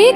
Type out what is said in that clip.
এই